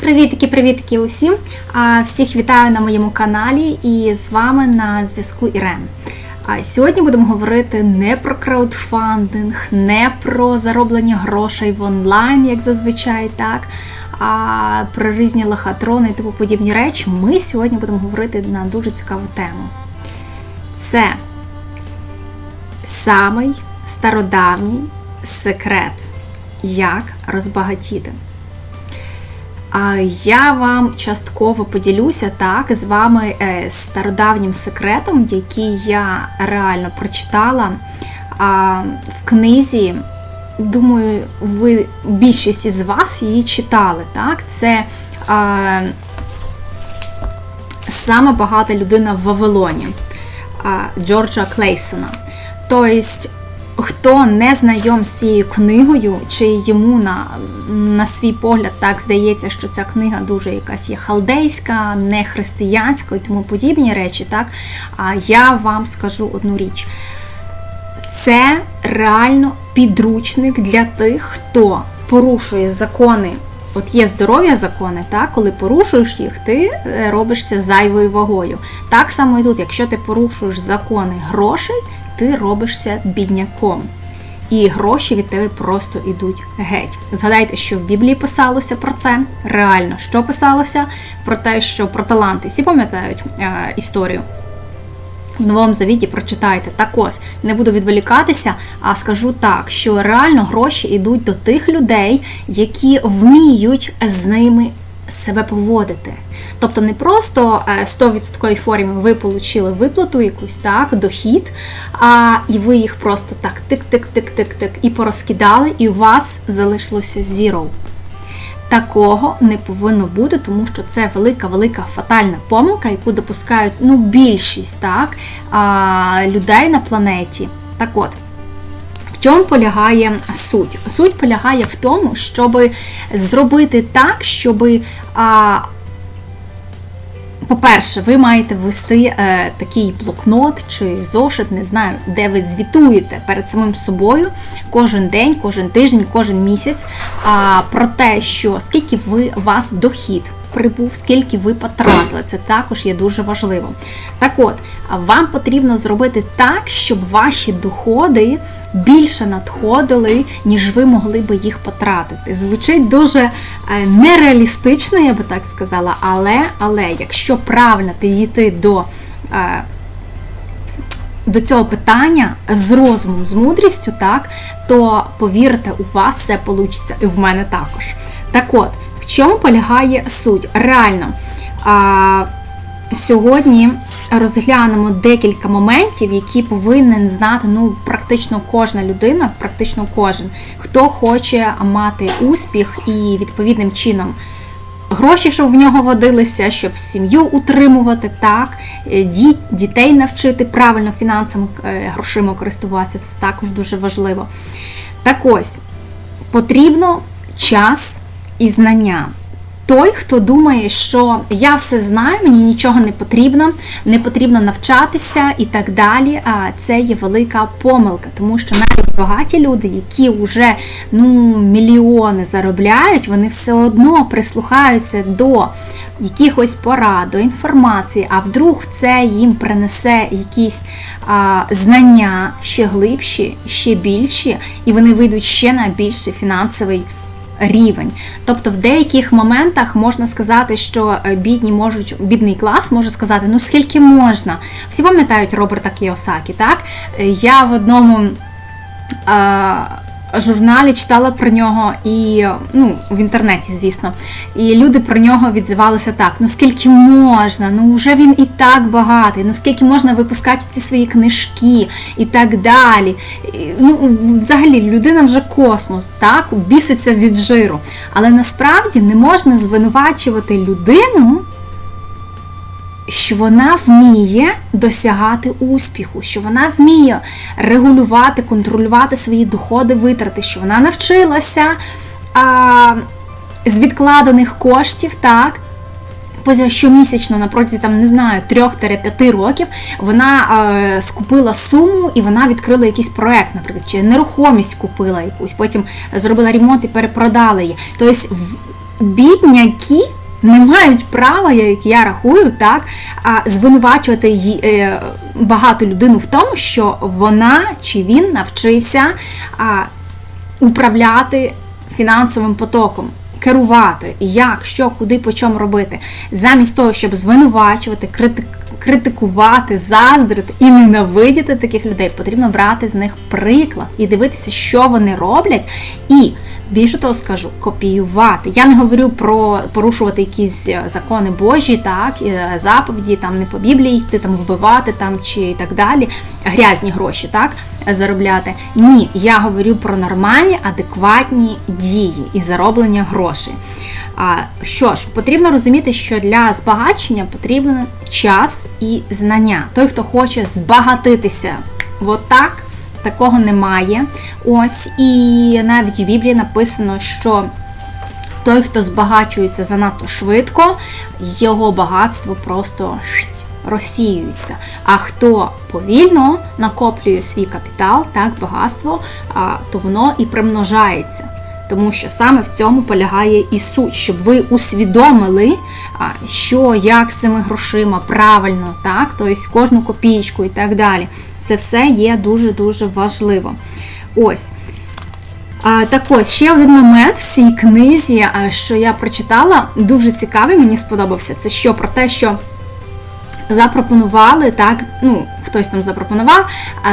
Привітки, привітки усім! Всіх вітаю на моєму каналі і з вами на зв'язку Ірен. Сьогодні будемо говорити не про краудфандинг, не про зароблення грошей в онлайн, як зазвичай, так, а про різні лохотрони і тому подібні речі. Ми сьогодні будемо говорити на дуже цікаву тему. Це самий стародавній секрет, як розбагатіти. Я вам частково поділюся так з вами е, стародавнім секретом, який я реально прочитала в книзі. Думаю, ви більшість із вас її читали. Так? Це а, сама багата людина в Вавилоні а, Джорджа Клейсона. Тобто хто не знайом з цією книгою, чи йому на на свій погляд так здається, що ця книга дуже якась є халдейська, не християнська і тому подібні речі, так, а я вам скажу одну річ. Це реально підручник для тих, хто порушує закони. От є здоров'я закони, так, коли порушуєш їх, ти е, робишся зайвою вагою. Так само і тут, якщо ти порушуєш закони грошей, ти робишся бідняком. І гроші від тебе просто йдуть геть. Згадайте, що в Біблії писалося про це. Реально, що писалося? Про те, що про таланти. Всі пам'ятають е, історію. В Новому Завіті прочитайте. Так ось, не буду відволікатися, а скажу так, що реально гроші йдуть до тих людей, які вміють з ними себе поводити. Тобто не просто 100% е, формі ви отримали виплату якусь так, дохід, а і ви їх просто так тик-тик-тик-тик-тик і порозкидали, і у вас залишилося zero. Такого не повинно бути, тому що це велика-велика фатальна помилка, яку допускають ну, більшість так, людей на планеті. Так от. В чому полягає суть? Суть полягає в тому, щоб зробити так, щоб по-перше, ви маєте ввести е, такий блокнот чи зошит, не знаю, де ви звітуєте перед самим собою кожен день, кожен тиждень, кожен місяць а, про те, що скільки ви вас дохід прибув, скільки ви потратили. Це також є дуже важливо. Так от, вам потрібно зробити так, щоб ваші доходи більше надходили, ніж ви могли би їх потратити. Звучить дуже е, нереалістично, я би так сказала, але, але якщо правильно підійти до. Е, до цього питання з розумом, з мудрістю, так, то повірте, у вас все вийде, і в мене також. Так от, чому полягає суть? Реально, а, сьогодні розглянемо декілька моментів, які повинен знати ну, практично кожна людина, практично кожен, хто хоче мати успіх і відповідним чином. Гроші, щоб в нього водилися, щоб сім'ю утримувати, так, е, дітей навчити правильно фінансами е, грошима користуватися, це також дуже важливо. Так ось, потрібно час і знання. Той, хто думає, що я все знаю, мені нічого не потрібно, не потрібно навчатися і так далі. Це є велика помилка, тому що навіть багаті люди, які вже ну, мільйони заробляють, вони все одно прислухаються до якихось порад, до інформації, а вдруг це їм принесе якісь а, знання ще глибші, ще більші, і вони вийдуть ще на більший фінансовий рівень. Тобто в деяких моментах можна сказати, що е, бідні можуть, бідний клас може сказати, ну скільки можна. Всі пам'ятають Роберта Кіосакі, так? Е, я в одному журналі читала про нього і ну, в інтернеті, звісно. І люди про нього відзивалися так: ну скільки можна, ну вже він і так багатий, ну скільки можна випускати ці свої книжки і так далі. Ну, Взагалі, людина вже космос, так, біситься від жиру. Але насправді не можна звинувачувати людину що вона вміє досягати успіху, що вона вміє регулювати, контролювати свої доходи, витрати, що вона навчилася а, з відкладених коштів, так. Щомісячно, на протязі там, не знаю, 3-5 років вона е, скупила суму і вона відкрила якийсь проект, наприклад, чи нерухомість купила якусь, потім зробила ремонт і перепродала її. Тобто бідняки не мають права, як я рахую, так, звинувачувати е, багату людину в тому, що вона чи він навчився управляти фінансовим потоком. Керувати, як, що, куди, по чому робити, замість того, щоб звинувачувати, критикувати, заздрити і ненавидіти таких людей, потрібно брати з них приклад і дивитися, що вони роблять, і Більше того скажу, копіювати. Я не говорю про порушувати якісь е, закони Божі, так, е, заповіді, там не по Біблії йти, там вбивати там чи так далі, грязні гроші, так, заробляти. Ні, я говорю про нормальні, адекватні дії і зароблення грошей. Що ж, потрібно розуміти, що для збагачення потрібен час і знання. Той, хто хоче збагатитися, от так такого немає. Ось, і навіть в Біблії написано, що той, хто збагачується занадто швидко, його багатство просто розсіюється. А хто повільно накоплює свій капітал, так, багатство, то воно і примножається. Тому що саме в цьому полягає і суть, щоб ви усвідомили, що як з цими грошима правильно, так, тобто кожну копійку і так далі. Це все є дуже-дуже важливо. Ось. А, Так ось, ще один момент в цій книзі, що я прочитала, дуже цікавий, мені сподобався. Це що про те, що запропонували, так, ну, хтось там запропонував,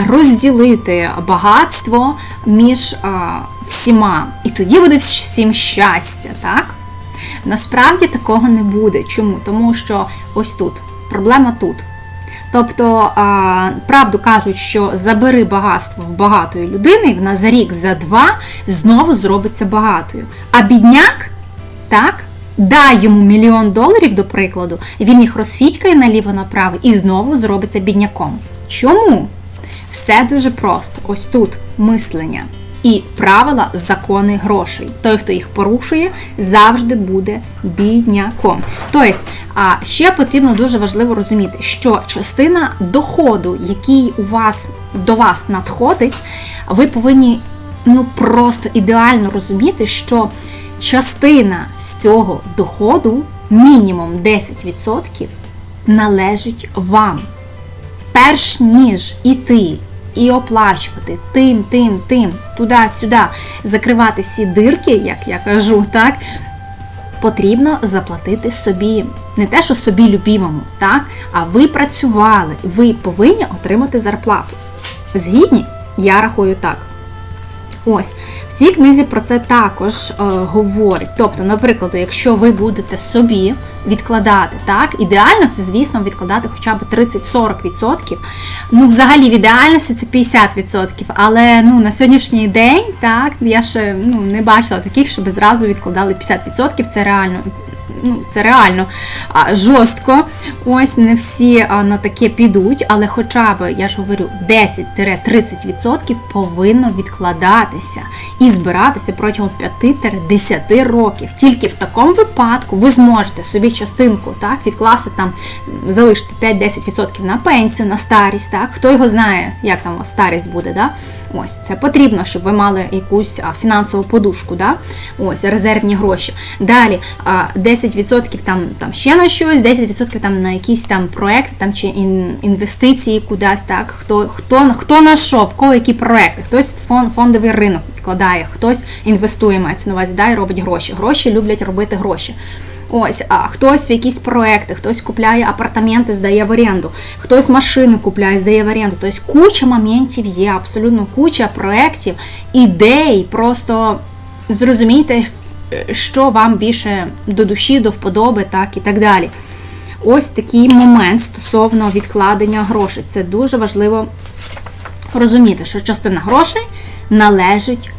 розділити багатство між а, всіма. І тоді буде всім щастя, так? Насправді такого не буде. Чому? Тому що ось тут, проблема тут. Тобто, правду кажуть, що забери багатство в багатої людини, вона за рік, за два знову зробиться багатою. А бідняк, так, дай йому мільйон доларів, до прикладу, він їх розфітькає наліво-направо і знову зробиться бідняком. Чому? Все дуже просто. Ось тут мислення і правила, закони грошей. Той, хто їх порушує, завжди буде бідняком. Тобто, а ще потрібно дуже важливо розуміти, що частина доходу, який у вас до вас надходить, ви повинні ну просто ідеально розуміти, що частина з цього доходу, мінімум 10%, належить вам. Перш ніж іти і оплачувати тим, тим, тим, туди-сюди, закривати всі дирки, як я кажу, так, потрібно заплатити собі. Не те, що собі любімому, так? а ви працювали, ви повинні отримати зарплату. Згідні? Я рахую так. Ось, в цій книзі про це також е, говорить. Тобто, наприклад, якщо ви будете собі відкладати, так, ідеально це, звісно, відкладати хоча б 30-40%. Ну, взагалі, в ідеальності це 50%. Але ну, на сьогоднішній день, так, я ще ну, не бачила таких, щоб зразу відкладали 50%. Це реально ну, це реально жорстко. Ось не всі на таке підуть, але хоча б, я ж говорю, 10-30% повинно відкладатися і збиратися протягом 5-10 років. Тільки в такому випадку ви зможете собі частинку так, відкласти там, залишити 5-10% на пенсію, на старість. так, Хто його знає, як там старість буде. Да? Ось це потрібно, щоб ви мали якусь фінансову подушку, да? ось резервні гроші. Далі 10% там там ще на щось, 10% там на якісь там проекти там чи інвестиції кудись. так, Хто хто, хто на що, в кого які проекти, хтось фон, фондовий ринок відкладає, хтось інвестує, мається на увазі, да, і робить гроші. Гроші люблять робити гроші. Ось, а хтось в якісь проекти, хтось купляє апартаменти, здає в оренду, хтось машини купляє, здає в оренду. Тобто куча моментів є, абсолютно куча проєктів, ідей. Просто зрозумійте, що вам більше до душі, до вподоби, так і так далі. Ось такий момент стосовно відкладення грошей. Це дуже важливо розуміти, що частина грошей належить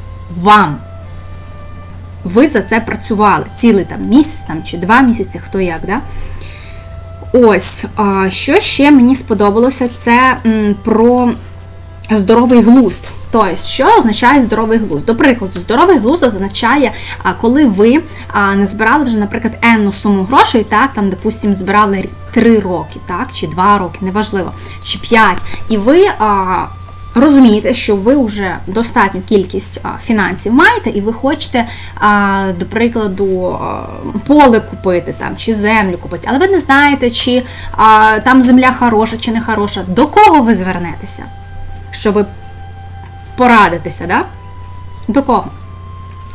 вам ви за це працювали цілий там місяць там, чи два місяці, хто як. Да? Ось, що ще мені сподобалося, це про здоровий глузд. Тобто, що означає здоровий глузд? До прикладу, здоровий глузд означає, коли ви не збирали вже, наприклад, енну суму грошей, так, там, допустимо, збирали 3 роки, так, чи 2 роки, неважливо, чи 5, і ви розумієте, що ви вже достатню кількість фінансів маєте, і ви хочете, до прикладу, поле купити там, чи землю купити, але ви не знаєте, чи там земля хороша чи не хороша, до кого ви звернетеся, щоб порадитися, да? До кого?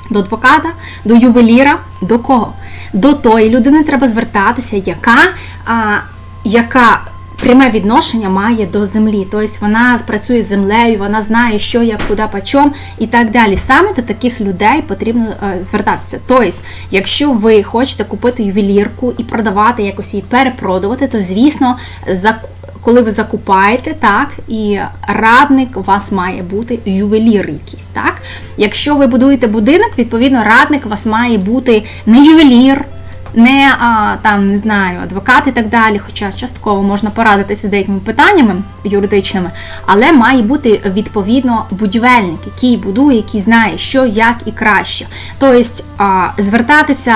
До адвоката, до ювеліра, до кого? До тої людини треба звертатися, яка, а, яка пряме відношення має до землі. Тобто вона працює з землею, вона знає, що як, куди, почом і так далі. Саме до таких людей потрібно е, звертатися. Тобто, якщо ви хочете купити ювелірку і продавати якось її перепродувати, то звісно, за коли ви закупаєте, так, і радник у вас має бути ювелір якийсь, так? Якщо ви будуєте будинок, відповідно, радник у вас має бути не ювелір, не а, там не знаю, адвокат і так далі, хоча частково можна порадитися деякими питаннями юридичними, але має бути відповідно будівельник, який будує, який знає, що, як і краще. Тобто а, звертатися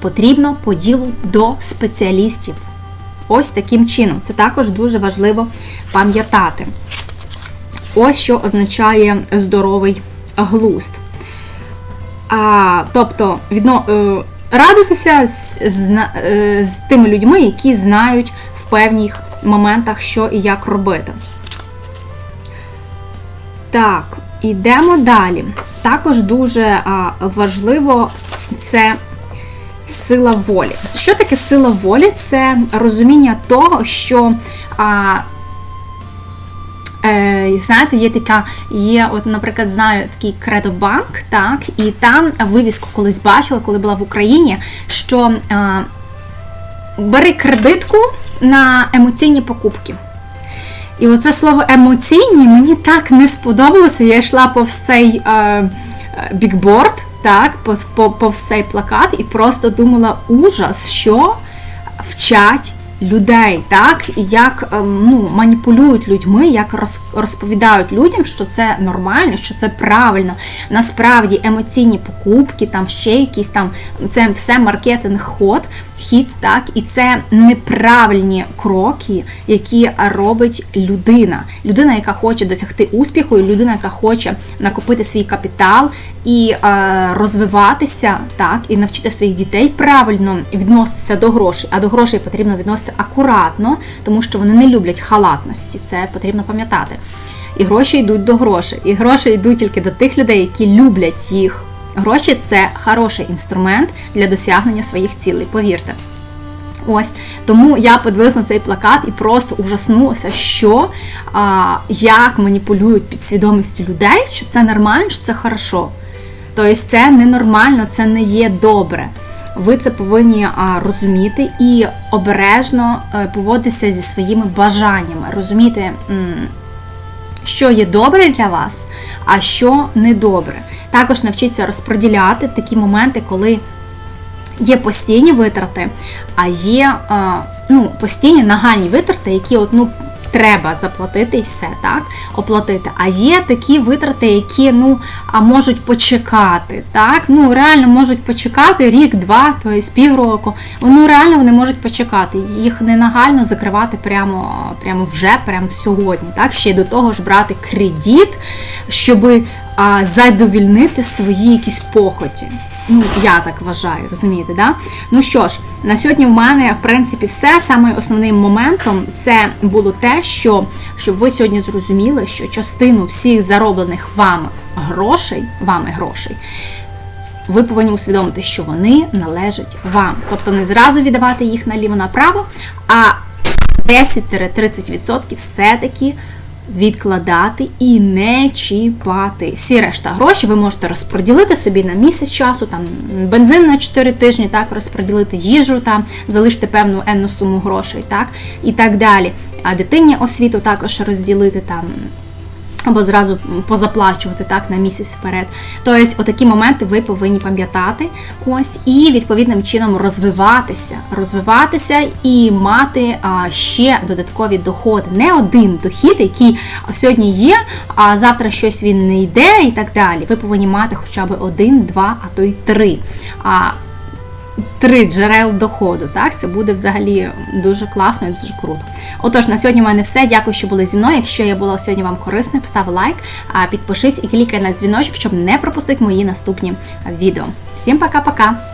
потрібно по ділу до спеціалістів. Ось таким чином. Це також дуже важливо пам'ятати. Ось що означає здоровий глузд. А, Тобто, відно, е, радитися з, з, е, з тими людьми, які знають в певних моментах, що і як робити. Так, ідемо далі. Також дуже важливо це сила волі. Що таке сила волі? Це розуміння того, що. А, Е, знаєте, є така, є, от, наприклад, знаю такий Кредобанк, так, і там вивіску колись бачила, коли була в Україні, що е, бери кредитку на емоційні покупки. І оце слово емоційні мені так не сподобалося. Я йшла повз цей е, бікборд, так, повз цей плакат, і просто думала ужас, що вчать людей, так, і як ем, ну, маніпулюють людьми, як розповідають людям, що це нормально, що це правильно. Насправді емоційні покупки, там ще якісь там, це все маркетинг ход, хід, так, і це неправильні кроки, які робить людина. Людина, яка хоче досягти успіху, і людина, яка хоче накопити свій капітал і е, розвиватися, так, і навчити своїх дітей правильно відноситися до грошей. А до грошей потрібно відноситися акуратно, тому що вони не люблять халатності. Це потрібно пам'ятати. І гроші йдуть до грошей. І гроші йдуть тільки до тих людей, які люблять їх. Гроші це хороший інструмент для досягнення своїх цілей, повірте. Ось тому я подивилася на цей плакат і просто ужаснулася, що а, як маніпулюють підсвідомістю людей, що це нормально, що це хорошо. Тобто це ненормально, це не є добре. Ви це повинні а, розуміти і обережно е, поводитися зі своїми бажаннями. Розуміти, м, що є добре для вас, а що недобре. Також навчіться розподіляти такі моменти, коли є постійні витрати, а є ну, постійні нагальні витрати, які от, ну, треба заплатити і все, так, оплатити. А є такі витрати, які ну, а можуть почекати. так, ну, Реально можуть почекати рік-два, тобто півроку. Ну, реально вони можуть почекати. Їх не нагально закривати прямо прямо вже, прямо сьогодні. так, Ще до того ж брати кредит, щоби а, задовільнити свої якісь похоті. Ну, я так вважаю, розумієте, да? Ну що ж, на сьогодні в мене, в принципі, все. Саме основним моментом це було те, що щоб ви сьогодні зрозуміли, що частину всіх зароблених вами грошей, вами грошей, ви повинні усвідомити, що вони належать вам. Тобто не зразу віддавати їх наліво-направо, а 10-30% все-таки відкладати і не чіпати. Всі решта гроші ви можете розподілити собі на місяць часу, там бензин на 4 тижні, так, розподілити їжу, там, залишити певну енну суму грошей, так, і так далі. А дитині освіту також розділити там або зразу позаплачувати так на місяць вперед. Тобто, отакі моменти ви повинні пам'ятати ось і відповідним чином розвиватися, розвиватися і мати а, ще додаткові доходи. Не один дохід, який сьогодні є, а завтра щось він не йде, і так далі. Ви повинні мати хоча б один, два, а то й три. А три джерел доходу. Так, це буде взагалі дуже класно і дуже круто. Отож, на сьогодні в мене все. Дякую, що були зі мною. Якщо я була сьогодні вам корисною, постав лайк, а підпишись і клікай на дзвіночок, щоб не пропустити мої наступні відео. Всім пока-пока!